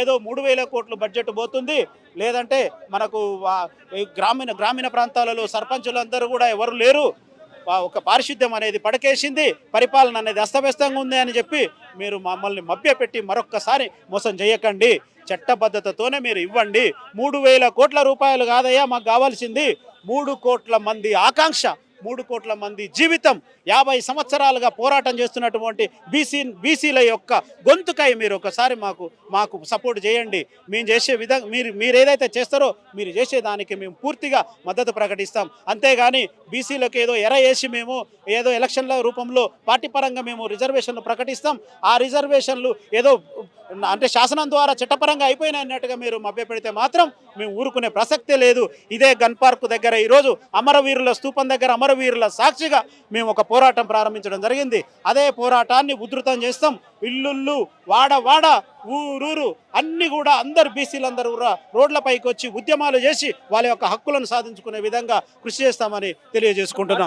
ఏదో మూడు వేల కోట్లు బడ్జెట్ పోతుంది. లేదంటే మనకు గ్రామీణ గ్రామీణ ప్రాంతాలలో సర్పంచులందరూ కూడా ఎవరు లేరు. ఒక పారిశుద్ధ్యం అనేది పడకేసింది. పరిపాలన అనేది అస్తవ్యస్తంగా ఉంది అని చెప్పి మీరు మమ్మల్ని మభ్యపెట్టి మరొక్కసారి మోసం చేయకండి. చట్టబద్ధతతోనే మీరు ఇవ్వండి. మూడు వేల కోట్ల రూపాయలు కాదయ్యా మాకు కావాల్సింది. మూడు కోట్ల మంది ఆకాంక్ష మూడు కోట్ల మంది జీవితం యాభై సంవత్సరాలుగా పోరాటం చేస్తున్నటువంటి బీసీ బీసీల యొక్క గొంతుకై మీరు ఒకసారి మాకు మాకు సపోర్ట్ చేయండి. మేము చేసే విధంగా మీరు మీరు ఏదైతే చేస్తారో మీరు చేసేదానికి మేము పూర్తిగా మద్దతు ప్రకటిస్తాం. అంతేగాని బీసీలకు ఏదో ఎర వేసి మేము ఏదో ఎలక్షన్ల రూపంలో పార్టీ పరంగా మేము రిజర్వేషన్లు ప్రకటిస్తాం. ఆ రిజర్వేషన్లు ఏదో అంటే శాసనం ద్వారా చట్టపరంగా అయిపోయినట్టుగా అన్నట్టుగా మీరు మభ్యపెడితే మాత్రం మేము ఊరుకునే ప్రసక్తే లేదు. ఇదే గన్ పార్క్ దగ్గర ఈరోజు అమరవీరుల స్తూపం దగ్గర అమరవీరుల సాక్షిగా మేము ఒక పోరాటం ప్రారంభించడం జరిగింది. అదే పోరాటాన్ని ఉధృతం చేస్తాం. ఇల్లుళ్ళు వాడ వాడ ఊరూరు అన్ని కూడా అందరు బీసీలందరూ కూడా రోడ్లపైకి వచ్చి ఉద్యమాలు చేసి వాళ్ళ యొక్క హక్కులను సాధించుకునే విధంగా కృషి చేస్తామని తెలియజేసుకుంటున్నాం.